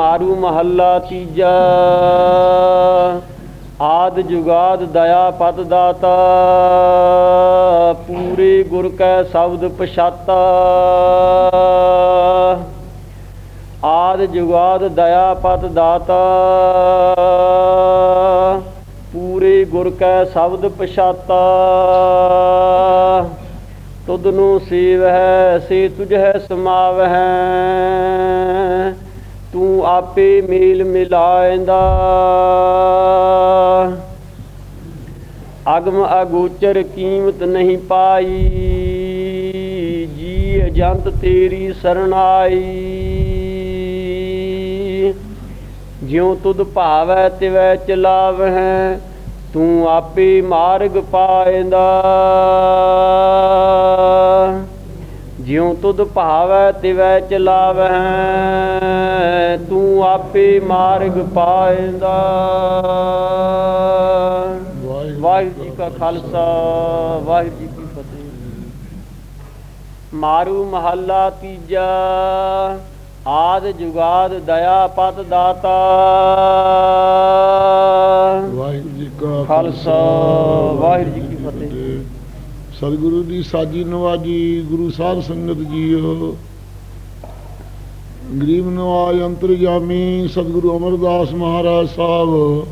ਮਾਰੂ ਮਹੱਲਾ ਤੀਜਾ। ਆਦ ਜੁਗਾਦ ਦਇਆ ਪਤ ਦਾਤਾ। ਪੂਰੇ ਗੁਰ ਕੈ ਸ਼ਬਦ ਪਛਾਤਾ। ਆਦ ਜੁਗਾਦ ਦਇਆ ਪਤ ਦਾਤਾ। ਪੂਰੇ ਗੁਰ ਕੈ ਸ਼ਬਦ ਪਛਾਤਾ। ਤੁਧ ਨੂੰ ਸੇਵ ਹੈ ਸੇ ਤੁਝ ਹੈ ਸਮਾਵ ਹੈ ਤੂੰ ਆਪੇ ਮੇਲ ਮਿਲਾਇਂਦਾ। ਅਗਮ ਅਗੋਚਰ ਕੀਮਤ ਨਹੀਂ ਪਾਈ। ਜੀ ਅਜੰਤ ਤੇਰੀ ਸਰਣਾਈ। ਜਿਉ ਤੁਧ ਭਾਵੈ ਤਿਵੈ ਚਲਾਵਹਿ, ਤੂੰ ਆਪੇ ਮਾਰਗ ਪਾਇਂਦਾ। ਜਿਉ ਤੁਧ ਭਾਵੈ ਤਿਵੈ ਚਲਾਵਹਿ ਤੂੰ ਆਪੇ ਮਾਰਗ ਪਾਇਂਦਾ ਵਾਹਿਗੁਰੂ ਜੀ ਕਾ ਖਾਲਸਾ ਵਾਹਿਗੁਰੂ ਜੀ ਕੀ ਫਤਿਹ। ਮਾਰੂ ਮਹੱਲਾ ਤੀਜਾ ਆਦ ਜੁਗਾਦ ਦਇਆ ਪਤ ਦਾਤਾ। ਵਾਹਿਗੁਰੂ ਜੀ ਕਾ ਖਾਲਸਾ ਵਾਹਿਗੁਰੂ ਜੀ ਕੀ ਫਤਿਹ। ਸਤਿਗੁਰੂ ਦੀ ਸਾਜੀ ਨਵਾਜੀ, ਗੁਰੂ ਸਾਹਿਬ ਸੰਗਤ ਜੀਓ। ਗਰੀਬ ਨਵਾਜ ਅੰਤਰਜਾਮੀ, ਸਤਿਗੁਰੂ ਅਮਰਦਾਸ ਮਹਾਰਾਜ ਸਾਹਿਬ।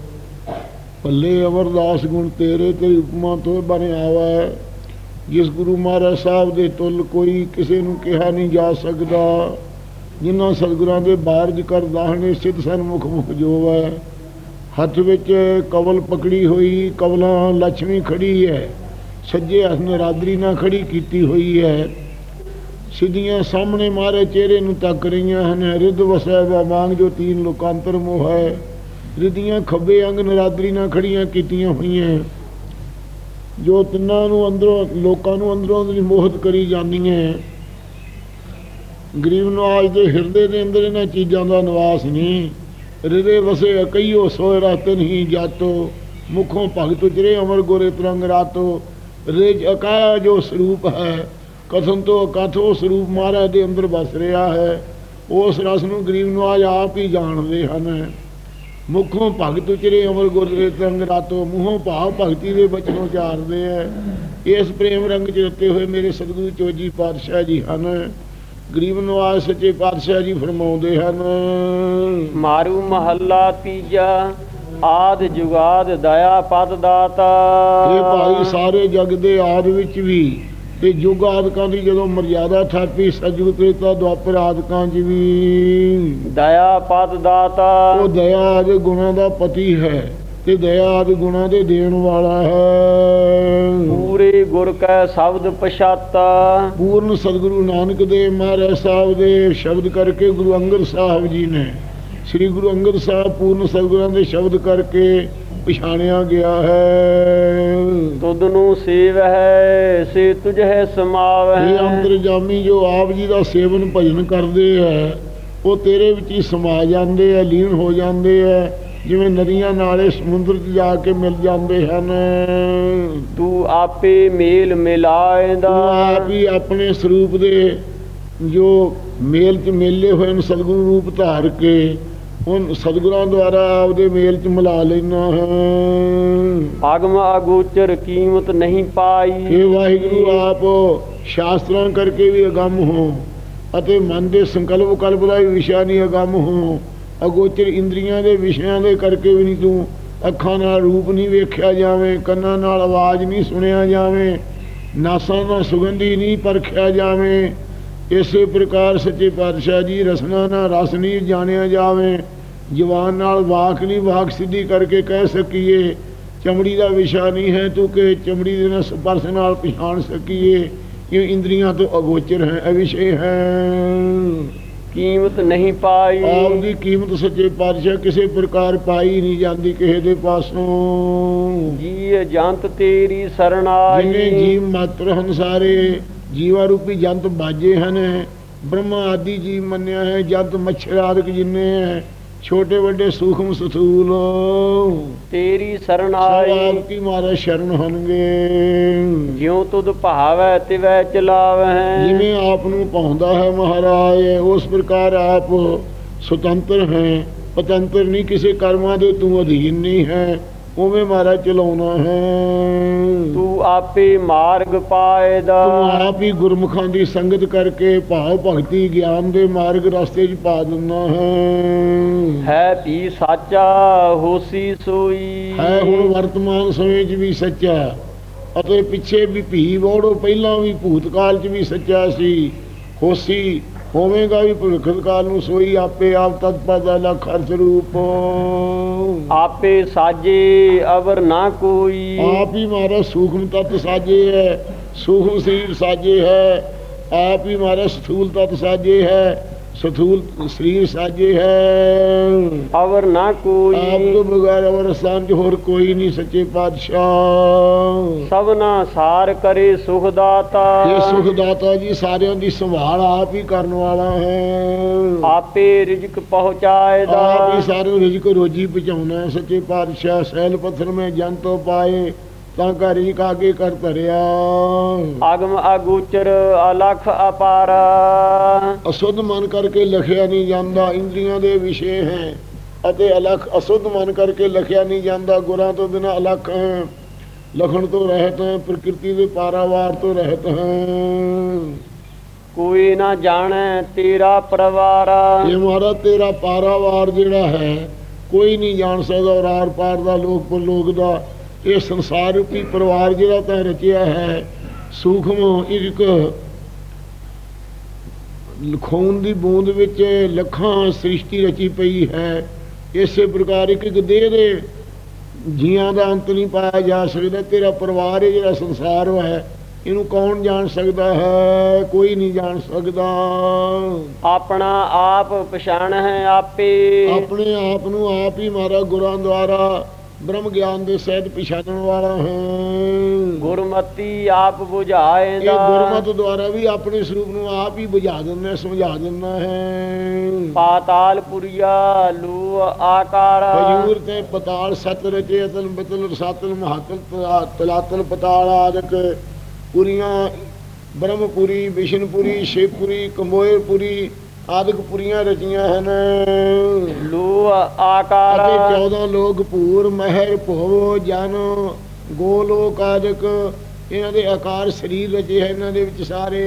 ਪੱਲੇ ਅਮਰਦਾਸ ਗੁਣ ਤੇਰੇ ਤੇਰੀ ਉਪਮਾ ਤੋਂ ਬਣਿਆ ਆਵਾ। ਜਿਸ ਗੁਰੂ ਮਹਾਰਾਜ ਸਾਹਿਬ ਦੇ ਤੁਲ ਕੋਈ ਕਿਸੇ ਨੂੰ ਕਿਹਾ ਨਹੀਂ ਜਾ ਸਕਦਾ, ਜਿਨ੍ਹਾਂ ਸਤਿਗੁਰਾਂ ਦੇ ਬਾਰਜ ਕਰ ਦਾਹਣੇ ਸਿੱਧ ਸਨਮੁਖ ਮੁਖ ਜੋਵੈ। ਹੱਥ ਵਿੱਚ ਕਵਲ ਪਕੜੀ ਹੋਈ, ਕਵਲਾਂ ਲక్ష్ਮੀ ਖੜੀ ਹੈ ਸੱਜੇ ਹੱਥ ਨਰਾਦਰੀ ਨਾਲ ਖੜੀ ਕੀਤੀ ਹੋਈ ਹੈ। ਸਿੱਧੀਆਂ ਸਾਹਮਣੇ ਮਾਰੇ ਚਿਹਰੇ ਨੂੰ ਤੱਕ ਰਹੀਆਂ ਹਨ। ਰਿੱਧ ਵਸੈ ਵਾਂਗ ਜੋ ਤੀਨ ਲੋਕਾਂਤਰ ਮੋਹ ਹੈ, ਰਿਧੀਆਂ ਖੱਬੇ ਅੰਗ ਨਰਾਦਰੀ ਨਾਲ ਖੜੀਆਂ ਕੀਤੀਆਂ ਹੋਈਆਂ। ਜੋ ਤਿੰਨਾਂ ਨੂੰ ਅੰਦਰੋਂ, ਲੋਕਾਂ ਨੂੰ ਅੰਦਰੋਂ ਅੰਦਰੀ ਮੋਹਤ ਕਰੀ ਜਾਂਦੀਆਂ ਗਰੀਬ ਨਵਾਜ ਦੇ ਹਿਰਦੇ ਦੇ ਅੰਦਰ ਇਹਨਾਂ ਚੀਜ਼ਾਂ ਦਾ ਨਿਵਾਸ ਨਹੀਂ। ਰਿਦੇ ਵਸੇ ਕਈਓ ਸੋਇ ਰਤ ਹੀ ਜਾਤੋ। ਮੁਖੋਂ ਭਗਤ ਉਜਰੇ, ਅਮਰ ਗੋਰੇ ਤਰੰਗ ਰਾਤੋ। ਰਿਜ ਅਕਾ ਜੋ ਸਰੂਪ ਹੈ, ਕਥਨ ਤੋਂ ਕਥੋ ਸਰੂਪ ਮਹਾਰਾਜ ਦੇ ਅੰਦਰ ਵਸ ਰਿਹਾ ਹੈ। ਉਸ ਰਸ ਨੂੰ ਗਰੀਬ ਨਵਾਜ ਆਪ ਹੀ ਜਾਣਦੇ ਹਨ। ਮੁਖੋਂ ਭਗਤ ਉਚਰੇ ਅਮਰ ਗੁਰਦੇ ਤਰੰਗ ਰਾਤੋ ਮੂੰਹੋਂ ਭਾਵ ਭਗਤੀ ਦੇ ਬਚਨੋਂ ਚਾਰਦੇ ਐ ਇਸ ਪ੍ਰੇਮ ਰੰਗ ਚ ਰਤੇ ਹੋਏ ਮੇਰੇ ਸਤਿਗੁਰੂ ਚੋਜੀ ਪਾਤਸ਼ਾਹ ਜੀ ਹਨ। ਗਰੀਬ ਨਵਾਜ ਸੱਚੇ ਪਾਤਸ਼ਾਹ ਜੀ ਫਰਮਾਉਂਦੇ ਹਨ। ਮਾਰੂ ਮਹੱਲਾ ਤੀਜਾ। ਆਦ ਜੁਗਾਦ ਦਇਆ ਪਤ ਦਾਤਾ। ਇਹ ਭਾਈ ਸਾਰੇ ਜਗ ਦੇ ਆਦ ਵਿੱਚ ਵੀ ਤੇ ਯੁਗ ਆਦਿਕਾਂ ਦੀ ਜਦੋਂ ਮਰਜ਼ਾਦਾ ਥਾਪੀ ਸਤਿਗੁਰੂ ਤ੍ਰੇਤਾ ਦੁਆਪਰ ਆਦਿਕਾਂ 'ਚ ਵੀ। ਦਇਆ ਪਤ ਦਾਤਾ। ਉਹ ਦਇਆ ਆਦਿ ਗੁਣਾਂ ਦਾ ਪਤੀ ਹੈ ਤੇ ਦਇਆ ਆਦਿ ਗੁਣਾਂ ਦੇ ਦੇਣ ਵਾਲਾ ਹੈ। ਪੂਰੇ ਗੁਰ ਕੈ ਸ਼ਬਦ ਪਛਾਤਾ। ਪੂਰਨ ਸਤਿਗੁਰੂ ਨਾਨਕ ਦੇਵ ਮਹਾਰਾਜ ਸਾਹਿਬ ਦੇ ਸ਼ਬਦ ਕਰਕੇ ਗੁਰੂ ਅੰਗਦ ਸਾਹਿਬ ਜੀ ਨੇ ਸ੍ਰੀ ਗੁਰੂ ਅੰਗਦ ਸਾਹਿਬ ਪੂਰਨ ਸਤਿਗੁਰਾਂ ਦੇ ਸ਼ਬਦ ਕਰਕੇ ਪਛਾਣਿਆ ਗਿਆ ਹੈ। ਤੁਧ ਨੂੰ ਸੇਵ ਹੈ ਸੇ ਤੁਝ ਹੈ ਸਮਾਵ ਇਹ ਹੈ ਅੰਤਰਜਾਮੀ ਜੋ ਆਪ ਜੀ ਦਾ ਸੇਵਨ ਭਜਨ ਕਰਦੇ ਆ ਉਹ ਤੇਰੇ ਵਿੱਚ ਹੀ ਸਮਾ ਜਾਂਦੇ ਆ ਲੀਨ ਹੋ ਜਾਂਦੇ ਆ ਜਿਵੇਂ ਨਦੀਆਂ ਨਾਲੇ ਸਮੁੰਦਰ 'ਚ ਜਾ ਕੇ ਮਿਲ ਜਾਂਦੇ ਹਨ। ਤੂੰ ਆਪੇ ਮੇਲ ਮਿਲਾਏਂਦਾ। ਆਪ ਹੀ ਆਪਣੇ ਸਰੂਪ ਦੇ ਜੋ ਮੇਲ 'ਚ ਮੇਲੇ ਹੋਏ ਨੇ ਸਤਿਗੁਰੂ ਰੂਪ ਧਾਰ ਕੇ ਹੁਣ ਸਤਿਗੁਰਾਂ ਦੁਆਰਾ ਆਪਦੇ ਮੇਲ 'ਚ ਮਿਲਾ ਲੈਣਾ ਹੈ। ਅਗਮ ਅਗੋਚਰ ਕੀਮਤ ਨਹੀਂ ਪਾਈ। ਇਹ ਵਾਹਿਗੁਰੂ ਆਪ ਸ਼ਾਸਤਰਾਂ ਕਰਕੇ ਵੀ ਅਗੰਮ ਹੋ ਅਤੇ ਮਨ ਦੇ ਸੰਕਲਪ ਕਲਪ ਦਾ ਵੀ ਵਿਸ਼ਾ ਨਹੀਂ ਅਗੰਮ ਹੋ। ਅਗੋਚਰ ਇੰਦਰੀਆਂ ਦੇ ਵਿਸ਼ਿਆਂ ਦੇ ਕਰਕੇ ਵੀ ਨਹੀਂ ਤੂੰ ਅੱਖਾਂ ਨਾਲ ਰੂਪ ਨਹੀਂ ਵੇਖਿਆ ਜਾਵੇਂ ਕੰਨਾਂ ਨਾਲ ਆਵਾਜ਼ ਨਹੀਂ ਸੁਣਿਆ ਜਾਵੇਂ ਨਾਸਾਂ ਨਾਲ ਸੁਗੰਧੀ ਨਹੀਂ ਪਰਖਿਆ ਜਾਵੇਂ। ਇਸੇ ਪ੍ਰਕਾਰ ਸੱਚੇ ਪਾਤਸ਼ਾਹ ਜੀ ਰਸਨਾ ਨਾਲ ਰਸ ਨਹੀਂ ਜਾਣਿਆ ਜਾਵੇ। ਜਵਾਨ ਨਾਲ ਵਾਕ ਨਹੀਂ ਵਾਕ ਸਿੱਧੀ ਕਰਕੇ ਕਹਿ ਸਕੀਏ ਚਮੜੀ ਦਾ ਵਿਸ਼ਾ ਨਹੀਂ ਹੈ ਤੂੰ ਕਿ ਚਮੜੀ ਦੇ ਨਾਲ ਸਪਰਸ਼ ਨਾਲ ਪਛਾਣ ਸਕੀਏ। ਇਹ ਇੰਦਰੀਆਂ ਤੋਂ ਅਗੋਚਰ ਹੈ ਅਵਿਸ਼ੇ ਹੈ। ਕੀਮਤ ਨਹੀਂ ਪਾਈ। ਆਪ ਦੀ ਕੀਮਤ ਸੱਚੇ ਪਾਤਸ਼ਾਹ ਕਿਸੇ ਪ੍ਰਕਾਰ ਪਾਈ ਨਹੀਂ ਜਾਂਦੀ ਕਿਸੇ ਦੇ ਪਾਸੋਂ। ਜੀ ਜੰਤ ਤੇਰੀ ਸਰਣਾਈ ਜਿਵੇਂ ਜੀਵ ਮਾਤਰ ਹਨ ਸਾਰੇ ਜੀਵਾ ਰੂਪੀ ਜੰਤ ਬਾਜੇ ਹਨ। ਬ੍ਰਹਮਾ ਆਦਿ ਜੀਵ ਮੰਨਿਆ ਹੈ ਜੰਤ ਮੱਛਰ ਆਦਿਕ ਜਿੰਨੇ ਹੈ। ਛੋਟੇ ਵੱਡੇ ਸੂਖਮ ਸਥੂਲ। ਤੇਰੀ ਸਭ ਸਰਣਾਈ ਆਪ ਕੀ ਮਾਰਾ ਸ਼ਰਨ ਹੋਣਗੇ। ਜਿਉ ਤੁਧ ਭਾਵੈ ਤਿਵੈ ਚਲਾਵਹਿ। ਜਿਵੇਂ ਆਪ ਨੂੰ ਪਾਉਂਦਾ ਹੈ ਮਹਾਰਾਜ ਉਸ ਪ੍ਰਕਾਰ ਆਪ ਸੁਤੰਤਰ ਹੈ। ਪਤੰਤਰ ਨਹੀਂ ਕਿਸੇ ਕਰਮਾਂ ਦੇ ਤੂੰ ਅਧੀਨ ਨਹੀਂ ਹੈ। ਉਵੇਂ ਮਾਰਾ ਚਲਾਉਣਾ ਹੈ? ਤੂੰ ਆਪੇ ਮਾਰਗ ਪਾਏਦਾ। ਤੂੰ ਆਪ ਹੀ ਗੁਰਮੁਖਾਂ ਦੀ ਸੰਗਤ ਕਰਕੇ ਭਾਵ ਭਗਤੀ ਗਿਆਨ ਦੇ ਮਾਰਗ ਰਸਤੇ 'ਚ ਪਾ ਦਿੰਦਾ ਹੈ। ਹੈ ਵੀ ਸਾਚਾ ਹੋਸੀ ਸੋਈ। ਹੈ ਹੁਣ ਵਰਤਮਾਨ ਸਮੇਂ 'ਚ ਵੀ ਸੱਚਾ ਅਤੇ ਪਿੱਛੇ ਵੀ ਭੀ ਵੋੜੋ ਪਹਿਲਾਂ ਵੀ ਭੂਤਕਾਲ 'ਚ ਵੀ ਸੱਚਾ ਸੀ। ਹੋਸੀ ਹੋਵੇਗਾ ਵੀ ਭਵਿੱਖ ਕਾਲ ਨੂੰ ਸੋਈ ਆਪੇ ਆਪ ਤਤਪਦ ਦਾ ਲਖਰ ਸਰੂਪ ਆਪੇ ਸਾਜੇ ਅਵਰ ਨਾ ਕੋਈ। ਆਪ ਹੀ ਮਾਰਾ ਸੂਖਮ ਤਤ ਸਾਜੇ ਹੈ। ਸੂਖਮ ਸਰੀਰ ਸਾਜੇ ਹੈ। ਆਪ ਹੀ ਮਾਰਾ ਸਥੂਲ ਤਤ ਸਾਜੇ ਹੈ। ਸਥੂਲ ਸਰੀਰ ਸਾਜੇ ਹੈ। ਅਵਰ ਨਾ ਆਪ ਕੋਈ ਤੋਂ ਬਗੈਰ ਅਵਰ ਸਥਾਨ 'ਚ ਹੋਰ ਕੋਈ ਨਹੀਂ ਸੱਚੇ ਪਾਤਸ਼ਾਹ। ਸਭਨਾ ਸਾਰ ਕਰੇ ਸੁਖ ਦਾਤਾ। ਇਹ ਸੁਖ ਦਾਤਾ ਜੀ ਸਾਰਿਆਂ ਦੀ ਸੰਭਾਲ ਆਪ ਹੀ ਕਰਨ ਵਾਲਾ ਹੈ। ਆਪੇ ਰਿਜਕ ਪਹੁੰਚਾਏਦਾ ਆਪ ਹੀ ਸਾਰੇ ਨੂੰ ਰਿਜਕ ਰੋਜੀ ਪਹੁੰਚਾਉਣਾ ਸੱਚੇ ਪਾਤਸ਼ਾਹ ਸੈਲ ਪੱਥਰ ਮੈਂ ਜਨ ਤੋਂ ਪਾਏ। ਤਾਂ ਕਾ ਰਿਜਕ ਆਗੇ ਕਰ ਧਰਿਆ। ਅਗਮ ਅਗੋਚਰ ਅਲਖ ਅਪਾਰ। ਅਸੁੱਧ ਮਨ ਕਰਕੇ ਲਖਿਆ ਨਹੀਂ ਜਾਂਦਾ ਇੰਦਰੀਆਂ ਦੇ ਵਿਸ਼ੇ ਹੈ। ਅਤੇ ਅਲਖ ਅਸੁੱਧ ਮਨ ਕਰਕੇ ਲਖਿਆ ਨਹੀਂ ਜਾਂਦਾ ਗੁਰਾਂ ਤੋਂ ਬਿਨਾ ਅਲਖ ਹੈ। ਲਖਣ ਤੋਂ ਰਹਿਤ ਹੈ ਪ੍ਰਕਿਰਤੀ ਦੇ ਪਾਰਾਵਾਰ ਤੋਂ ਰਹਿਤ ਹੈ। ਕੋਈ ਨਾ ਜਾਣੈ ਤੇਰਾ ਪਰਵਾਰ। ਇਹ ਮਾਰਾ ਤੇਰਾ ਪਾਰਾਵਾਰ ਜਿਹੜਾ ਹੈ ਕੋਈ ਨਹੀਂ ਜਾਣ ਸਕਦਾ ਔਰ ਆਰ ਪਾਰ ਦਾ ਲੋਕ ਪਰਲੋਕ ਦਾ ਇਹ ਸੰਸਾਰ ਰੂਪੀ ਪਰਿਵਾਰ ਜਿਹੜਾ ਤੈਂ ਰਚਿਆ ਹੈ ਸੂਖਮ ਇੱਕ ਲਖੌਨ ਦੀ ਬੂੰਦ ਵਿੱਚ ਲੱਖਾਂ ਸ੍ਰਿਸ਼ਟੀ ਰਚੀ ਪਈ ਹੈ। ਇਸੇ ਪ੍ਰਕਾਰ ਇੱਕ ਇੱਕ ਦੇਹ ਦੇ ਜੀਆਂ ਦਾ ਅੰਤ ਨਹੀਂ ਪਾਇਆ ਜਾ ਸਕਦਾ। ਤੇਰਾ ਪਰਿਵਾਰ ਇਹ ਜਿਹੜਾ ਸੰਸਾਰ ਹੈ ਇਹਨੂੰ ਕੌਣ ਜਾਣ ਸਕਦਾ ਹੈ? ਕੋਈ ਨਹੀਂ ਜਾਣ ਸਕਦਾ। ਆਪਣਾ ਆਪ ਪਛਾਣ ਹੈ ਆਪੇ। ਆਪਣੇ ਆਪ ਨੂੰ ਆਪ ਹੀ ਮਾਰਾ ਗੁਰਾਂ ਦੁਆਰਾ। ਬ੍ਰਹਮ ਗਿਆਨ ਦੇ ਸਹਿਤ ਪਛਾਣਨ ਵਾਲਾ ਹੈ। ਗੁਰਮਤੀ ਆਪ ਇਹ 부ਝਾਏਦਾ ਗੁਰਮਤ ਦੁਆਰਾ ਵੀ ਆਪਣੇ ਸਰੂਪ ਨੂੰ ਆਪ ਹੀ ਬੁਝਾ ਦਿੰਦਾ ਸਮਝਾ ਦਿੰਦਾ ਹੈ। ਪਾਤਾਲ ਪੁਰੀਆ ਲੂ ਆਕਾਰ। ਹਜੂਰ ਤੇ ਪਤਾਲ ਸਤ ਰਚੇ ਅਤਲ ਬਤਲ ਰਸਾਤਲ ਮਹਾਤਲ ਤਲਾ- ਤਲਾਤਲ ਪਤਾਲ ਆਦਿਕ ਪੁਰੀਆਂ ਬ੍ਰਹਮਪੁਰੀ ਵਿਸ਼ਨਪੁਰੀ ਸ਼ਿਵਪੁਰੀ ਕੰਬੋਇਰਪੁਰੀ ਆਦਿਕ ਪੁਰੀਆਂ ਰਚੀਆਂ ਹਨ। ਲੂ ਆਕਾਰ। ਅਤੇ 14 ਲੋਕ ਭੂਰ ਮਹਿਰ ਭੋਵ ਜਨ ਗੋਲੋਕ ਆਦਿਕ। ਇਹਨਾਂ ਦੇ ਆਕਾਰ ਸਰੀਰ ਰਚੇ ਹਨ ਇਹਨਾਂ ਦੇ ਵਿੱਚ ਸਾਰੇ।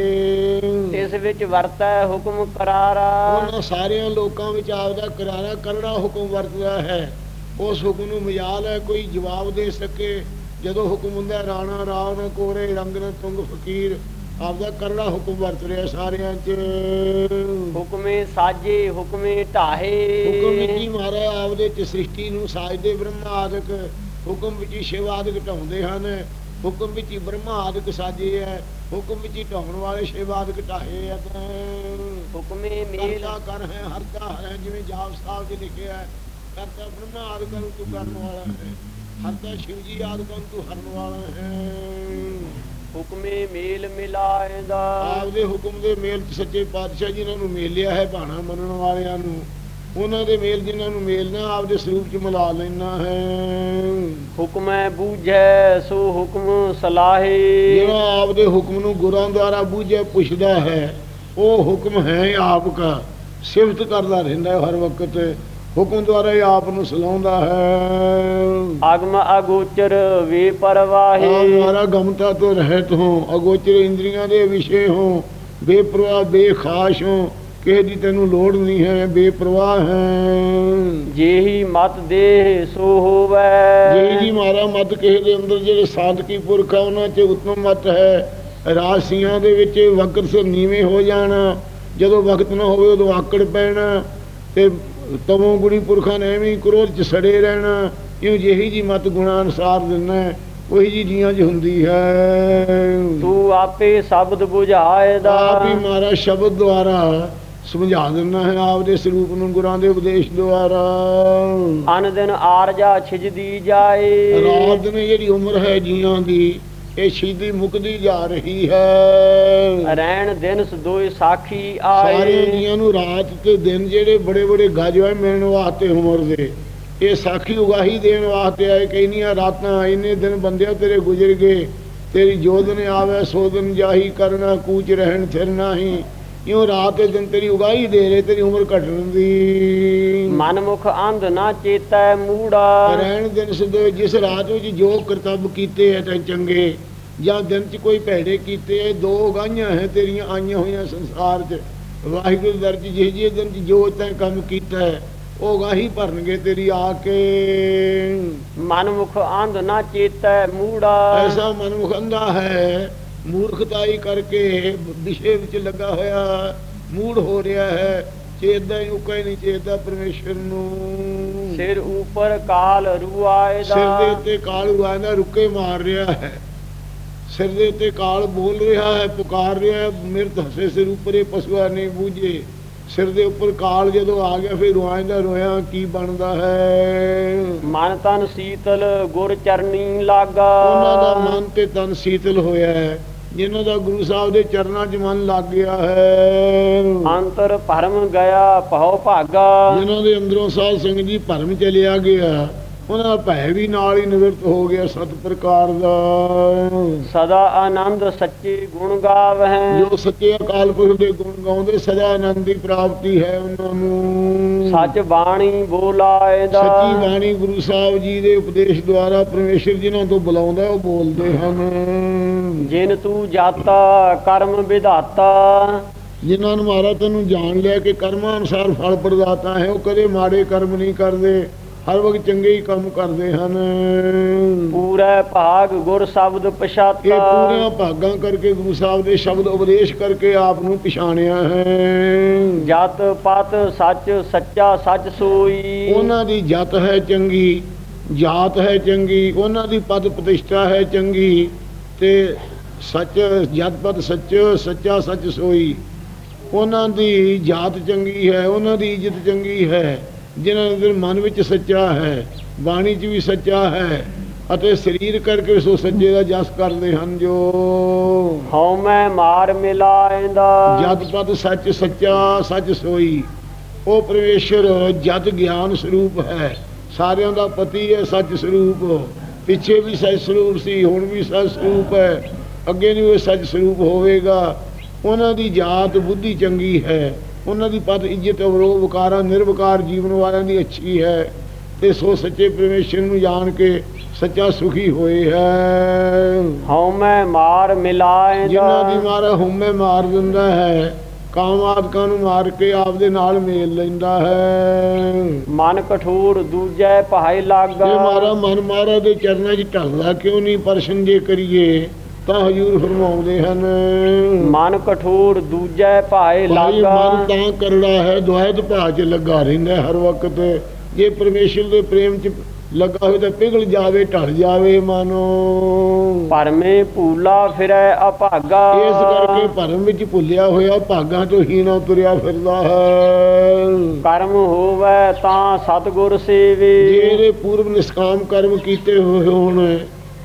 ਇਸ ਵਿੱਚ ਵਰਤੈ ਹੁਕਮ ਕਰਾਰਾ। ਉਹਨਾਂ ਸਾਰਿਆਂ ਲੋਕਾਂ ਵਿੱਚ ਆਪਦਾ ਕਰਾਰਾ ਕਰੜਾ ਹੁਕਮ ਵਰਤਦਾ ਹੈ। ਉਸ ਹੁਕਮ ਨੂੰ ਮਜਾਲ ਹੈ ਕੋਈ ਜਵਾਬ ਦੇ ਸਕੇ। ਜਦੋਂ ਹੁਕਮ ਹੁੰਦਾ ਰਾਣਾ ਰਾਵ ਨ ਕੋਰੇ ਰੰਗ ਨ ਤੁੰਗ ਫਕੀਰ। ਆਪਦਾ ਕਰੜਾ ਹੁਕਮ ਵਰਤ ਰਿਹਾ ਸਾਰਿਆਂ 'ਚ। ਹੁਕਮੇ ਸਾਜੇ ਹੁਕਮੇ ਢਾਹੇ। ਹੁਕਮ ਵਿੱਚ ਹੀ ਮਾਰਾ ਆਪਦੇ ਚ ਸ੍ਰਿਸ਼ਟੀ ਨੂੰ ਸਾਜਦੇ ਬ੍ਰਹਮਾ ਆਦਿਕ ਹੁਕਮ ਵਿੱਚ ਹੀ ਸ਼ਿਵ ਆਦਿਕ ਢਾਉਂਦੇ ਹਨ। ਹੁਕਮ ਵਿੱਚ ਹੀ ਬ੍ਰਹਮਾ ਆਦਿਕ ਸਾਜੇ ਹੈ ਹੁਕਮ ਵਿੱਚ ਹੀ ਢਾਉਣ ਵਾਲੇ ਸ਼ਿਵ ਆਦਿਕ ਢਾਹੇ ਤਾਂ। ਹੁਕਮੇ ਮੇਲ। ਕਰ ਹੈ ਹਰਤਾ ਹੈ ਜਿਵੇਂ ਜਾਪ ਸਾਹਿਬ ਜੀ ਲਿਖਿਆ ਹੈ ਕਰਤਾ ਬ੍ਰਹਮਾ ਆਦਿਕਾਂ ਨੂੰ ਤੂੰ ਕਰਨ ਵਾਲਾ ਹੈ। ਹਰਤਾ ਸ਼ਿਵ ਜੀ ਆਦਿਕਾਂ ਨੂੰ ਤੂੰ ਹਰਨ ਵਾਲਾ ਹੈ। ਹੁਕਮੇ ਮੇਲ ਮਿਲਾਏਦਾ। ਆਪਦੇ ਹੁਕਮ ਦੇ ਮੇਲ ਚ ਸੱਚੇ ਪਾਤਸ਼ਾਹ ਜਿਨ੍ਹਾਂ ਨੂੰ ਮੇਲਿਆ ਹੈ ਬਾਣਾ ਮੰਨਣ ਵਾਲਿਆਂ ਨੂੰ। ਉਹਨਾਂ ਦੇ ਮੇਲ ਜਿਨ੍ਹਾਂ ਨੂੰ ਮੇਲਣਾ ਆਪਦੇ ਸਰੂਪ ਚ ਮਿਲਾ ਲੈਣਾ ਹੈ। ਹੁਕਮੈ ਬੂਝੈ ਸੋ ਹੁਕਮ ਸਲਾਹੇ। ਜਿਹੜਾ ਆਪਦੇ ਹੁਕਮ ਨੂੰ ਗੁਰਾਂ ਦੁਆਰਾ ਬੂਝੇ ਪੁੱਛਦਾ ਹੈ ਉਹ ਹੁਕਮ ਹੈ ਆਪ ਕਾ ਸਿਫਤ ਕਰਦਾ ਰਹਿੰਦਾ ਹਰ ਵਕਤ। ਹੁਕਮ ਦੁਆਰਾ ਹੀ ਆਪ ਨੂੰ ਸਲਾਉਂਦਾ ਹੈ। ਅਗਮ ਅਗੋਚਰ ਵੇ ਪਰਵਾਹੇ। ਦੁਆਰਾ ਗਮਤਾ ਤੋਂ ਰਹਿਤ ਹੋ ਅਗੋਚਰ ਇੰਦਰੀਆਂ ਦੇ ਵਿਸ਼ੇ ਹੋ ਬੇਪਰਵਾਹ ਬੇਖਾਸ਼ ਹੋ ਕਿਸੇ ਦੀ ਤੈਨੂੰ ਲੋੜ ਨਹੀਂ ਹੈ ਬੇਪਰਵਾਹ ਹੈ। ਜੇਹੀ ਮਤ ਦੇਹ ਸੋ ਹੋਵੈ। ਜੀ ਮਾਰਾ ਮਤ ਕਿਸੇ ਦੇ ਅੰਦਰ ਜਿਹੜੇ ਸਾਧਕੀ ਪੁਰਖ ਆ ਉਹਨਾਂ 'ਚ ਉਤਮ ਮਤ ਹੈ। ਰਾਸੀਆਂ ਦੇ ਵਿੱਚ ਵਕਤ ਸੇ ਨੀਵੇਂ ਹੋ ਜਾਣਾ ਜਦੋਂ ਵਕਤ ਨਾ ਹੋਵੇ ਉਦੋਂ ਆਕੜ ਪੈਣਾ ਤੇ ਤਮੋ ਗੁਣੀ ਪੁਰਖਾਂ ਨੇ ਐਵੇਂ ਕ੍ਰੋਧ 'ਚ ਸੜੇ ਰਹਿਣਾ। ਇਉਂ ਜਿਹੀ ਜੀ ਮਤ ਗੁਣਾ ਅਨਸਾਰ ਹੈ, ਉਹੀ ਜੀ ਜੀਆਂ 'ਚ ਹੁੰਦੀ ਹੈ। ਤੂੰ ਆਪੇ ਸ਼ਬਦ 부ਝਾਏਦਾ ਆਪ ਹੀ ਮਾਰਾ ਸ਼ਬਦ ਦੁਆਰਾ ਸਮਝਾ ਦਿੰਦਾ ਹੈ ਆਪਦੇ ਸਰੂਪ ਨੂੰ ਗੁਰਾਂ ਦੇ ਉਪਦੇਸ਼ ਦੁਆਰਾ। ਅਨ ਦਿਨ ਆਰਜਾ ਛਿਜਦੀ ਜਾਏ। ਰਾਤ ਨੇ ਜਿਹੜੀ ਉਮਰ ਹੈ ਜੀਆਂ ਦੀ ਇਹ ਸ਼ੀਦੀ ਮੁਕਦੀ ਜਾ ਰਹੀ ਹੈ। ਰਹਿਣ ਦਿਨ ਦੋਇ ਸਾਖੀ ਆਏ। ਜੀਆਂ ਨੂੰ ਰਾਤ ਤੇ ਦਿਨ ਜਿਹੜੇ ਬੜੇ ਬੜੇ ਗੱਜ ਹੋਏ ਮਿਲਣ ਵਾਸਤੇ ਉਮਰ ਦੇ ਇਹ ਸਾਖੀ ਉਗਾਹੀ ਦੇਣ ਵਾਸਤੇ ਆਏ ਕਹਿੰਦੀਆਂ ਰਾਤਾਂ ਇੰਨੇ ਦਿਨ ਬੰਦਿਆ ਤੇਰੇ ਗੁਜ਼ਰ ਗਏ ਤੇਰੀ ਜੋਤ ਨੇ ਆਵੇ ਸੋ ਦਿਨ ਜਾਹੀ ਕਰਨਾ ਕੂਚ ਰਹਿਣ ਫਿਰ ਨਾਹੀ ਇਉਂ ਰਾਤ ਤੇ ਦਿਨ ਤੇਰੀ ਉਗਾਈ ਦੇ ਰਹੇ ਤੇਰੀ ਉਮਰ ਘਟਣ ਦੀ ਮਨ ਮੁਖ ਅੰਧ ਨਾ ਚੇਤੈ ਮੂੜਾ। ਰਹਿਣ ਦਿਨ ਸਿੱਧੇ ਜਿਸ ਰਾਤ ਵਿੱਚ ਜੋ ਕਰਤੱਵ ਕੀਤੇ ਹੈ ਤਾਂ ਚੰਗੇ ਜਾਂ ਦਿਨ ਚ ਕੋਈ ਭੈੜੇ ਕੀਤੇ ਹੈ ਦੋ ਗਾਈਆਂ ਹੈ ਤੇਰੀਆਂ ਆਈਆਂ ਹੋਈਆਂ ਸੰਸਾਰ 'ਚ। ਵਾਹਿਗੁਰੂ ਦਰ 'ਚ ਜਿਹੇ ਜਿਹੇ ਦਿਨ 'ਚ ਜੋ ਤੈਂ ਕੰਮ ਕੀਤਾ ਹੈ ਉਹ ਗਾਹੀ ਭਰਨਗੇ ਤੇਰੀ ਆ ਕੇ। ਮਨ ਮੁਖ ਅੰਧ ਨਾ ਚੇਤੈ ਮੂੜਾ। ਐਸਾ ਮਨੁੱਖ ਅੰਧਾ ਹੈ ਮੂਰਖਤਾਈ ਕਰਕੇ ਵਿਸ਼ੇ ਵਿੱਚ ਲੱਗਾ ਹੋਇਆ ਮੂੜ ਹੋ ਰਿਹਾ ਹੈ। ਚੇਤਦਾ ਹੀ ਉਕਾ ਹੀ ਨਹੀਂ ਚੇਤਦਾ ਪਰਮੇਸ਼ਰ ਨੂੰ। ਸਿਰ ਉਪਰ ਕਾਲ ਰੂਆਏ ਸਿਰ ਦੇ ਦਾ ਉੱਤੇ ਕਾਲ ਉਗਾਉਂਦਾ ਰੁੱਕੇ ਮਾਰ ਰਿਹਾ ਹੈ। ਸਿਰ ਦੇ ਉੱਤੇ ਕਾਲ ਬੋਲ ਰਿਹਾ ਹੈ ਪੁਕਾਰ ਰਿਹਾ ਹੈ। ਮਿਰਤ ਹਸੇ ਸਿਰ ਉੱਪਰੇ ਪਸ਼ੂਆ ਨਹੀਂ ਬੂਝੇ। ਸਿਰ ਦੇ ਉੱਪਰ ਕਾਲ ਜਦੋਂ ਆ ਗਿਆ ਫਿਰ ਰੁਆਂਦਾ ਰੋਇਆ ਕੀ ਬਣਦਾ ਹੈ? ਮਨ ਤਨ ਸੀਤਲ ਗੁਰ ਚਰਨੀ ਲਾਗਾ। ਉਹਨਾਂ ਦਾ ਮਨ ਤੇ ਤਨ ਸੀਤਲ ਹੋਇਆ ਹੈ। ਜਿਨ੍ਹਾਂ ਦਾ ਗੁਰੂ ਸਾਹਿਬ ਦੇ ਚਰਨਾਂ 'ਚ ਮਨ ਲੱਗ ਗਿਆ ਹੈ। ਅੰਤਰ ਭਰਮ ਗਿਆ ਭਉ ਭਾਗਾ। ਜਿਨ੍ਹਾਂ ਦੇ ਅੰਦਰੋਂ ਸਾਧ ਸੰਗਤ ਜੀ ਭਰਮ ਚਲਿਆ ਗਿਆ। ਉਹਨਾਂ ਦਾ ਭੈ ਵੀ ਨਾਲ ਹੀ ਨਿਵਰਤ ਹੋ ਗਿਆ ਸਤ ਪ੍ਰਕਾਰ ਦਾ। ਸਦਾ ਆਨੰਦ ਸੱਚੇ ਗੁਣ ਗਾਵਹਿ। ਜੋ ਸੱਚੇ ਅਕਾਲ ਪੁਰਖ ਦੇ ਗੁਣ ਗਾਉਂਦੇ ਸਦਾ ਆਨੰਦ ਦੀ ਪ੍ਰਾਪਤੀ ਹੈ ਉਹਨਾਂ ਨੂੰ। ਸੱਚ ਬਾਣੀ ਬੋਲਾਏ ਦਾ। ਸੱਚੀ ਬਾਣੀ ਗੁਰੂ ਸਾਹਿਬ ਜੀ ਦੇ ਉਪਦੇਸ਼ ਦੁਆਰਾ ਪਰਮੇਸ਼ਰ ਜਿਨ੍ਹਾਂ ਤੋਂ ਬੁਲਾਉਂਦਾ ਉਹ ਬੋਲਦੇ ਹਨ। ਜਿਨ ਤੂੰ ਜਾਤਾ ਕਰਮ ਵਿਧਾਤਾ। ਜਿਨ੍ਹਾਂ ਨੂੰ ਮਹਾਰਾਜ ਤੈਨੂੰ ਜਾਣ ਲਿਆ ਕਿ ਕਰਮਾਂ ਅਨੁਸਾਰ ਫਲ ਪ੍ਰਦਾਤਾ ਹੈ ਉਹ ਕਦੇ ਮਾੜੇ ਕਰਮ ਨਹੀਂ ਕਰਦੇ। ਹਰ ਵਕਤ ਚੰਗੇ ਹੀ ਕੰਮ ਕਰਦੇ ਹਨ। ਪੂਰੇ ਭਾਗ ਗੁਰ ਸ਼ਬਦ ਇਹ ਪਛਾਤਾ ਪੂਰੀਆਂ ਭਾਗਾਂ ਕਰਕੇ ਗੁਰੂ ਸਾਹਿਬ ਦੇ ਸ਼ਬਦ ਉਪਦੇਸ਼ ਕਰਕੇ ਆਪ ਨੂੰ ਪਛਾਣਿਆ ਹੈ। ਜਤ ਪਤ ਸੱਚ ਸੱਚਾ ਸੱਚ ਸੋਈ। ਉਹਨਾਂ ਦੀ ਜਤ ਹੈ ਚੰਗੀ ਜਾਤ ਹੈ ਚੰਗੀ ਉਹਨਾਂ ਦੀ ਪਦ ਪ੍ਰਤਿਸ਼ਠਾ ਹੈ ਚੰਗੀ ਤੇ ਸੱਚ ਜਤ ਪਦ ਸੱਚ ਸੱਚਾ ਸੱਚ ਸੋਈ। ਉਹਨਾਂ ਦੀ ਜਾਤ ਚੰਗੀ ਹੈ ਉਹਨਾਂ ਦੀ ਇੱਜ਼ਤ ਚੰਗੀ ਹੈ। ਜਿਨ੍ਹਾਂ ਦੇ ਮਨ ਵਿੱਚ ਸੱਚਾ ਹੈ ਬਾਣੀ 'ਚ ਵੀ ਸੱਚਾ ਹੈ ਅਤੇ ਸਰੀਰ ਕਰਕੇ ਸੋ ਸੱਚੇ ਦਾ ਜਸ ਕਰਦੇ ਹਨ ਜੋ। ਹਉ ਮੈਂ ਮਾਰ ਮਿਲਾਇਂਦਾ। ਜਦ ਪਦ ਸੱਚ ਸੱਚਾ ਸੱਚ ਸੋਈ ਉਹ ਪਰਮੇਸ਼ਰ ਜਦ ਗਿਆਨ ਸਰੂਪ ਹੈ ਸਾਰਿਆਂ ਦਾ ਪਤੀ ਹੈ ਸੱਚ ਸਰੂਪ। ਪਿੱਛੇ ਵੀ ਸੱਚ ਸਰੂਪ ਸੀ ਹੁਣ ਵੀ ਸੱਚ ਸਰੂਪ ਹੈ ਅੱਗੇ ਵੀ ਉਹ ਸੱਚ ਸਰੂਪ ਹੋਵੇਗਾ। ਉਹਨਾਂ ਦੀ ਜਾਤ ਬੁੱਧੀ ਚੰਗੀ ਹੈ ਉਹਨਾਂ ਦੀ ਪਦ ਇੱਜ਼ਤ ਅਵਰੋਹ ਵਿਕਾਰਾਂ ਨਿਰਵਿਕਾਰ ਜੀਵਨ ਵਾਲਿਆਂ ਦੀ ਅੱਛੀ ਹੈ। ਤੇ ਸੋ ਸੱਚੇ ਪਰਮੇਸ਼ਰ ਨੂੰ ਜਾਣ ਕੇ ਸੱਚਾ ਸੁਖੀ ਹੋਏ ਹੈ। ਹਉ ਮੈਂ ਮਾਰ ਮਿਲਾਇਂਦਾ ਜਿਨ੍ਹਾਂ ਦੀ ਮਾਰਾ ਹੁਮੇ ਮਾਰ ਦਿੰਦਾ ਹੈ। ਕਾਮ ਆਦਿਕਾਂ ਨੂੰ ਮਾਰ ਕੇ ਆਪਦੇ ਨਾਲ ਮੇਲ ਲੈਂਦਾ ਹੈ। ਮਨ ਕਠੋਰ ਦੂਜੈ ਜੇ ਲਾਗਾ। ਮਾਰਾ ਮਨ ਮਾਰਾ ਦੇ ਚਰਨਾਂ 'ਚ ਢਲਦਾ ਕਿਉਂ ਨਹੀਂ? ਪਰਸ਼ਨ ਜੇ ਕਰੀਏ। ਤਾਂ ਹਜੂਰ ਫਰਮਾਉਂਦੇ ਹਨ। ਮਨ ਕਠੋਰ ਦੂਜੈ ਭਾਈ ਲਾਗਾ। ਮਨ ਤਾਂ ਕਰੜਾ ਹੈ ਦੁਆਇਤ ਭਾਅ 'ਚ ਲੱਗਾ ਰਹਿੰਦਾ ਹਰ ਵਕਤ। ਜੇ ਪਰਮੇਸ਼ਰ ਦੇ ਪ੍ਰੇਮ 'ਚ ਲੱਗਾ ਹੋਵੇ ਤਾਂ ਪਿਘਲ ਜਾਵੇ ਢਲ ਜਾਵੇ ਮਾਨੋ। ਪਰਮੇ ਭੂਲਾ ਫਿਰੈ ਅਭਾਗਾ। ਇਸ ਕਰਕੇ ਭਰਮ ਵਿੱਚ ਭੁੱਲਿਆ ਹੋਇਆ ਭਾਗਾਂ ਤੋਂ ਹੀਣਾ ਤੁਰਿਆ ਫਿਰਦਾ ਹੈ। ਕਰਮ ਹੋਵੇ ਤਾਂ ਸਤਗੁਰ ਸੇਵੇ। ਜਿਹੜੇ ਪੂਰਵ ਨਿਸ਼ਕਾਮ ਕਰਮ ਕੀਤੇ ਹੋਏ ਹੋਣ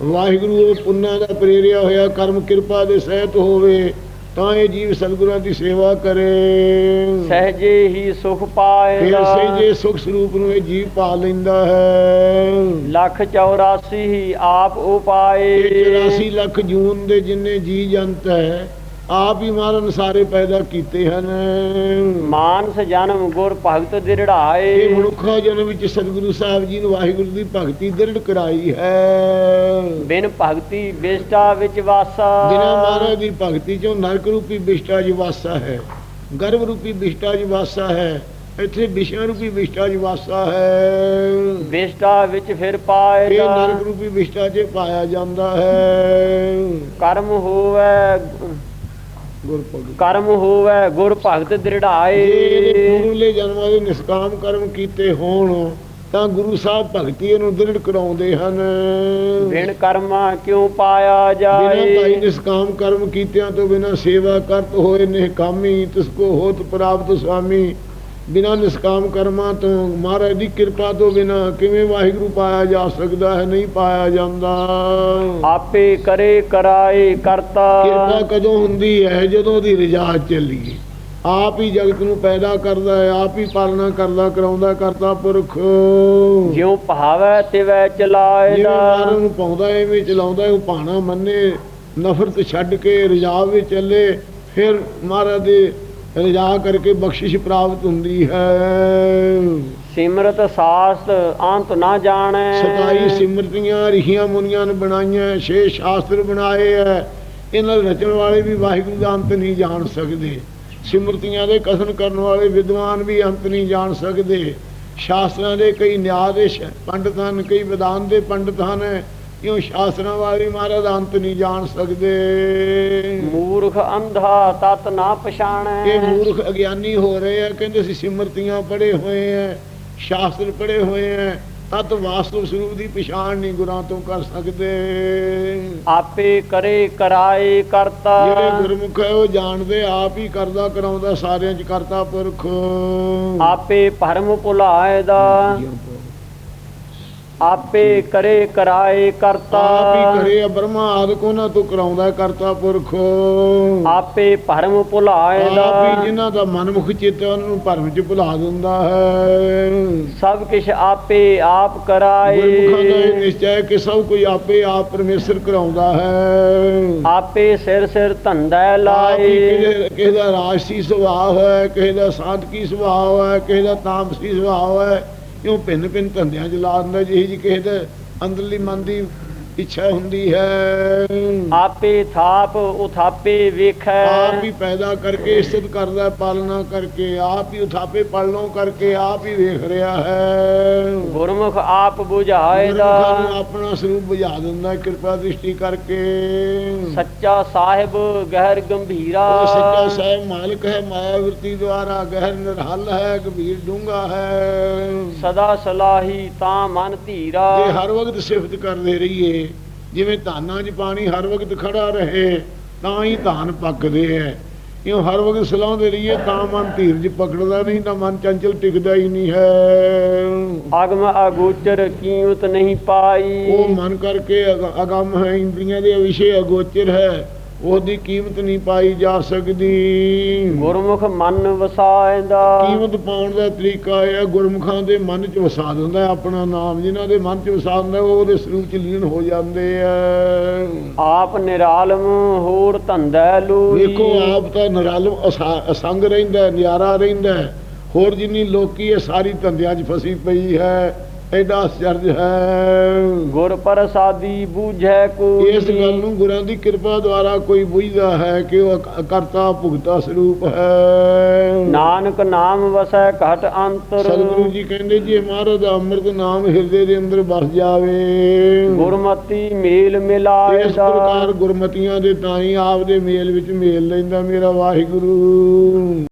ਵਾਹਿਗੁਰੂ ਉਹ ਪੁੰਨਾਂ ਦਾ ਪ੍ਰੇਰਿਆ ਹੋਇਆ ਕਰਮ ਕਿਰਪਾ ਦੇ ਸਹਿਤ ਹੋਵੇ ਤਾਂ ਇਹ ਜੀਵ ਸਤਿਗੁਰਾਂ ਦੀ ਸੇਵਾ ਕਰੇ। ਸਹਜੇ ਹੀ ਸੁਖ ਪਾਏਗਾ। ਸਹਿਜੇ ਸੁਖ ਸਰੂਪ ਨੂੰ ਇਹ ਜੀਵ ਪਾ ਲੈਂਦਾ ਹੈ। ਲੱਖ 84 ਹੀ ਆਪ ਉਪਾਏ 84 ਲੱਖ ਜੂਨ ਦੇ ਜਿੰਨੇ ਜੀ ਜੰਤ ਹੈ ਆਪ ਹੀ ਮਾਰਨ ਸਾਰੇ ਪੈਦਾ ਕੀਤੇ ਹਨ। ਮਾਨਸ ਜਨਮ ਗੁਰ ਭਗਤ ਇਹ ਦਿਰੜਾਏ ਮਨੁੱਖਾ ਜਨਮ ਵਿੱਚ ਸਤਿਗੁਰੂ ਸਾਹਿਬ ਜੀ ਨੇ ਵਾਹਿਗੁਰੂ ਦੀ ਭਗਤੀ ਦ੍ਰਿੜ ਕਰਾਈ ਹੈ। ਬਿਨ ਭਗਤੀ ਵਿਸ਼ਟਾ ਵਿੱਚ ਵਾਸਾ। ਬਿਨਾਂ ਮਹਾਰਾਜ ਦੀ ਭਗਤੀ ਚੋਂ ਨਰਕ ਰੂਪੀ ਬਿਸ਼ਟਾ ਜੀ ਵਾਸਾ ਹੈ। ਗਰਭ ਰੂਪੀ ਬਿਸ਼ਟਾ ਜੀ ਵਾਸਾ ਹੈ। ਇੱਥੇ ਵਿਸ਼ਾ ਰੂਪੀ ਬਿਸ਼ਟਾ ਜੀ ਵਾਸਾ ਹੈ। ਵਿਸ਼ਟਾ ਵਿੱਚ ਫਿਰ ਇਹ ਪਾਏਗਾ ਨਰਕ ਰੂਪੀ ਬਿਸ਼ਟਾ 'ਚ ਪਾਇਆ ਜਾਂਦਾ ਹੈ। ਕਰਮ ਹੋਵੇ ਕਰਮ ਹੋਵੇ ਗੁਰ ਭਗਤ ਦਿਰੜਾਏ ਪੂਰਲੇ ਜਨਮਾਂ ਦੇ ਨਿਸ਼ਕਾਮ ਕਰਮ ਕੀਤੇ ਹੋਣ ਤਾਂ ਗੁਰੂ ਸਾਹਿਬ ਭਗਤੀ ਨੂੰ ਦ੍ਰਿੜ ਕਰਾਉਂਦੇ ਹਨ। ਬਿਨ ਕਰਮਾ ਕਿਉ ਪਾਇਆ ਬਿਨਾਂ ਭਾਈ ਜਾਏ ਨਿਸ਼ਕਾਮ ਕਰਮ ਕੀਤਿਆਂ ਤੋਂ ਬਿਨਾਂ ਸੇਵਾ ਕਰਤ ਹੋਏ ਨੇ ਕਾਮੀ ਤਿਸ ਕੋ ਹੋਤ ਪ੍ਰਾਪਤ ਸੁਆਮੀ ਬਿਨਾਂ ਨਿਸ਼ਕਾਮ ਕਰਮਾਂ ਤੋਂ ਮਹਾਰਾਜ ਦੀ ਕਿਰਪਾ ਤੋਂ ਬਿਨਾਂ ਕਿਵੇਂ ਵਾਹਿਗੁਰੂ ਪਾਇਆ ਜਾ ਸਕਦਾ ਹੈ? ਨਹੀਂ ਪਾਇਆ ਜਾਂਦਾ। ਆਪੇ ਕਰੇ ਕਰਾਏ ਕਰਤਾ। ਕਿਰਪਾ ਕਦੋਂ ਹੁੰਦੀ ਹੈ? ਜਦੋਂ ਉਹਦੀ ਰਜਾ ਚੱਲੀਏ ਆਪ ਹੀ ਜਗਤ ਨੂੰ ਪੈਦਾ ਕਰਦਾ ਹੈ ਆਪ ਹੀ ਪਾਲਣਾ ਕਰਦਾ ਕਰਾਉਂਦਾ ਕਰਤਾ ਪੁਰਖ। ਜਿਉ ਭਾਵੈ ਤਿਵੈ ਜਿਵੇਂ ਚਲਾਏਦਾ ਮਾਰਨ ਨੂੰ ਪਾਉਂਦਾ ਐਵੇਂ ਚਲਾਉਂਦਾ ਉਹ ਪਾਣਾ ਮੰਨੇ। ਨਫ਼ਰਤ ਛੱਡ ਕੇ ਰਜਾਵ ਵਿੱਚ ਚੱਲੇ। ਫਿਰ ਮਹਾਰਾਜ ਦੇ ਰਜਾ ਕਰਕੇ ਬਖਸ਼ਿਸ਼ ਪ੍ਰਾਪਤ ਹੁੰਦੀ ਹੈ। ਸਿਮਰਤ ਸਾਸਤ ਅੰਤ ਨਾ ਜਾਣੈ। ਸਤਾਈ ਸਿਮਰਤੀਆਂ ਰਿਸ਼ੀਆਂ ਮੁਨੀਆਂ ਨੇ ਬਣਾਈਆਂ ਛੇ ਸ਼ਾਸਤਰ ਬਣਾਏ ਐ। ਇਹਨਾਂ ਦੇ ਰਚਣ ਵਾਲੇ ਵੀ ਵਾਹਿਗੁਰੂ ਦਾ ਅੰਤ ਨਹੀਂ ਜਾਣ ਸਕਦੇ। ਸਿਮਰਤੀਆਂ ਦੇ ਕਥਨ ਕਰਨ ਵਾਲੇ ਵਿਦਵਾਨ ਵੀ ਅੰਤ ਨਹੀਂ ਜਾਣ ਸਕਦੇ। ਸ਼ਾਸਤਰਾਂ ਦੇ ਕਈ ਨਿਆਂ ਦੇ ਸ਼- ਪੰਡਤ ਹਨ ਕਈ ਵਿਦਾਨ ਦੇ ਪੰਡਤ ਹਨ। ਕਿਉਂ ਸ਼ਾਸਤਰਾਂ ਵਾਲੇ ਮਹਾਰਾਜ ਅੰਤ ਨਹੀਂ ਜਾਣ ਸਕਦੇ? ਮੂਰਖ ਅੰਧਾ ਤਤ ਨਾ ਪਛਾਣੈ। ਇਹ ਮੂਰਖ ਅਗਿਆਨੀ ਹੋ ਰਹੇ ਆ ਕਹਿੰਦੇ ਅਸੀਂ ਸਿਮਰਤੀਆਂ ਪੜ੍ਹੇ ਹੋਏ ਆ ਸ਼ਾਸਤਰ ਪੜ੍ਹੇ ਹੋਏ ਆ ਤਤ ਵਾਸਤਵ ਸਰੂਪ ਦੀ ਪਛਾਣ ਨਹੀਂ ਗੁਰਾਂ ਤੋਂ ਕਰ ਸਕਦੇ। ਆਪੇ ਕਰੇ ਕਰਾਏ ਕਰਤਾ। ਜਿਹੜੇ ਗੁਰਮੁਖ ਹੈ ਉਹ ਜਾਣਦੇ ਆਪ ਹੀ ਕਰਦਾ ਕਰਾਉਂਦਾ ਸਾਰਿਆਂ ਚ ਕਰਤਾ ਪੁਰਖ। ਆਪੇ ਭਰਮ ਭੁਲਾਏ ਦਾ ਆਪੇ ਕਰੇ ਕਰਾਏ ਕਰਤਾ। ਆਪ ਕਰੇ ਬ੍ਰਹਮਾ ਆਦਿ ਉਹਨਾਂ ਤੋਂ ਕਰਾਉਂਦਾ ਕਰਤਾ ਪੁਰਖ। ਆਪੇ ਭਰਮ ਭੁਲਾਏ ਆਪ ਦਾ ਜਿਨ੍ਹਾਂ ਦਾ ਮਨਮੁਖ ਚਿੱਤ ਉਹਨਾਂ ਨੂੰ ਭਰਮ ਚ ਭੁਲਾ ਦਿੰਦਾ ਹੈ। ਸਭ ਕਿਛ ਆਪੇ ਆਪ ਗੁਰਮੁਖਾਂ ਦਾ ਇਹ ਕਰਾਏ ਨਿਸ਼ਚੈ ਕਿ ਸਭ ਕੁਝ ਆਪੇ ਆਪ ਪਰਮੇਸ਼ਰ ਕਰਾਉਂਦਾ ਹੈ। ਆਪੇ ਸਿਰ ਸਿਰ ਧੰਦਾ ਆਪ ਲਾਏ। ਕਿਸੇ ਕਿਸੇ ਦਾ ਰਾਜਸੀ ਸੁਭਾਅ ਹੈ ਕਿਸੇ ਦਾ ਸਾਧਕੀ ਸੁਭਾਅ ਹੈ ਕਿਸੇ ਦਾ ਤਾਮਸੀ ਸੁਭਾਅ ਹੈ। ਕਿਉਂ ਭਿੰਨ ਭਿੰਨ ਧੰਦਿਆਂ ਚ ਲਾ ਦਿੰਦਾ ਜਿਹੀ ਜੀ ਕਿਸੇ ਦੇ ਅੰਦਰਲੀ ਮਨ ਦੀ ਇੱਛਾ ਹੁੰਦੀ ਹੈ। ਆਪੇ ਥਾਪ ਉਥਾਪੇ ਵੇਖੈ। ਆਪ ਹੀ ਪੈਦਾ ਕਰਕੇ ਇਸਤ ਕਰਦਾ ਪਾਲਣਾ ਕਰਕੇ। ਆਪ ਹੀ ਉਥਾਪੇ ਪਾਲਣੋਂ ਕਰਕੇ ਆਪ ਹੀ ਵੇਖ ਰਿਹਾ ਹੈ। ਗੁਰਮੁਖ ਆਪ 부ਝਾਏ ਗੁਰਮੁਖਾਂ ਨੂੰ ਦਾ ਆਪਣਾ ਸਰੂਪ ਬੁਝਾ ਦਿੰਦਾ ਕਿਰਪਾ ਦ੍ਰਿਸ਼ਟੀ ਕਰਕੇ। ਸੱਚਾ ਸਾਹਿਬ ਗਹਿਰ ਗੰਭੀਰਾ। ਉਹ ਸੱਚਾ ਸਾਹਿਬ ਮਾਲਕ ਹੈ ਮਾਇਆ ਵਰਤੀ ਦੁਆਰਾ ਗਹਿਰ ਨਿਰਹਲ ਹੈ ਗੰਭੀਰ ਡੂੰਘਾ ਹੈ। ਸਦਾ ਸਲਾਹੀ ਤਾਂ ਮਨ ਧੀਰਾ। ਜੇ ਹਰ ਵਕਤ ਸਿਫਤ ਕਰਦੇ ਰਹੀਏ ਜਿਵੇਂ ਧਾਨਾਂ 'ਚ ਪਾਣੀ ਹਰ ਵਕਤ ਖੜਾ ਰਹੇ ਤਾਂ ਹੀ ਧਾਨ ਪੱਕਦੇ ਐ। ਇਉਂ ਹਰ ਵਕਤ ਸਲਾਉਂਦੇ ਰਹੀਏ ਤਾਂ ਮਨ ਧੀਰਜ ਪਕੜਦਾ ਨਹੀਂ ਤਾਂ ਮਨ ਚੰਚਲ ਟਿਕਦਾ ਹੀ ਨਹੀਂ ਹੈ। ਅਗਮ ਅਗੋਚਰ ਕੀਮਤ ਨਹੀਂ ਪਾਈ। ਉਹ ਮਨ ਕਰਕੇ ਅਗ- ਅਗੰਮ ਹੈ ਇੰਦਰੀਆਂ ਦੇ ਵਿਸ਼ੇ ਅਗੋਚਰ ਹੈ। ਉਹਦੀ ਕੀਮਤ ਨਹੀਂ ਪਾਈ ਜਾ ਸਕਦੀ। ਗੁਰਮੁਖ ਮਨ ਵਸਾਇਂਦਾ। ਕੀਮਤ ਪਾਉਣ ਦਾ ਤਰੀਕਾ ਇਹ ਹੈ ਗੁਰਮੁਖਾਂ ਦੇ ਮਨ 'ਚ ਵਸਾ ਦਿੰਦਾ ਹੈ ਆਪਣਾ ਨਾਮ। ਜਿਨ੍ਹਾਂ ਦੇ ਮਨ 'ਚ ਵਸਾ ਦਿੰਦਾ ਉਹ ਉਹਦੇ ਸਰੂਪ 'ਚ ਲੀਨ ਹੋ ਜਾਂਦੇ ਆ। ਆਪ ਨਿਰਾਲਮ ਹੋਰ ਧੰਦਾ ਲੂਈ ਵੇਖੋ ਆਪ ਤਾਂ ਨਿਰਾਲਮ ਅਸਾ- ਅਸੰਗ ਰਹਿੰਦਾ ਹੈ, ਨਿਆਰਾ ਰਹਿੰਦਾ। ਹੋਰ ਜਿੰਨੀ ਲੋਕੀ ਹੈ ਸਾਰੀ ਧੰਦਿਆਂ 'ਚ ਫਸੀ ਪਈ ਹੈ। ਐਡਾ ਅਚਰਜ ਹੈ। ਗੁਰ ਪ੍ਰਸਾਦੀ ਬੂਝੈ ਕੋਈ। ਇਸ ਗੱਲ ਨੂੰ ਗੁਰਾਂ ਦੀ ਕਿਰਪਾ ਦੁਆਰਾ ਕੋਈ ਬੁੱਝਦਾ ਹੈ ਕਿ ਉਹ ਕਰਤਾ ਭੁਗਤਾ ਸਰੂਪ ਹੈ। ਨਾਨਕ ਨਾਮ ਵਸੈ ਘਟ ਅੰਤਰ। ਸਤਿਗੁਰੂ ਜੀ ਕਹਿੰਦੇ ਜੀ ਮਹਾਰਾਜ ਦਾ ਅੰਮ੍ਰਿਤ ਨਾਮ ਹਿਰਦੇ ਦੇ ਅੰਦਰ ਵਸ ਜਾਵੇ। ਗੁਰਮਤੀ ਮੇਲ ਮਿਲਾਏ ਇਸ ਪ੍ਰਕਾਰ ਗੁਰਮਤੀਆਂ ਦੇ ਤਾਂ ਹੀ ਆਪ ਦੇ ਮੇਲ ਵਿੱਚ ਮੇਲ ਲੈਂਦਾ ਮੇਰਾ ਵਾਹਿਗੁਰੂ।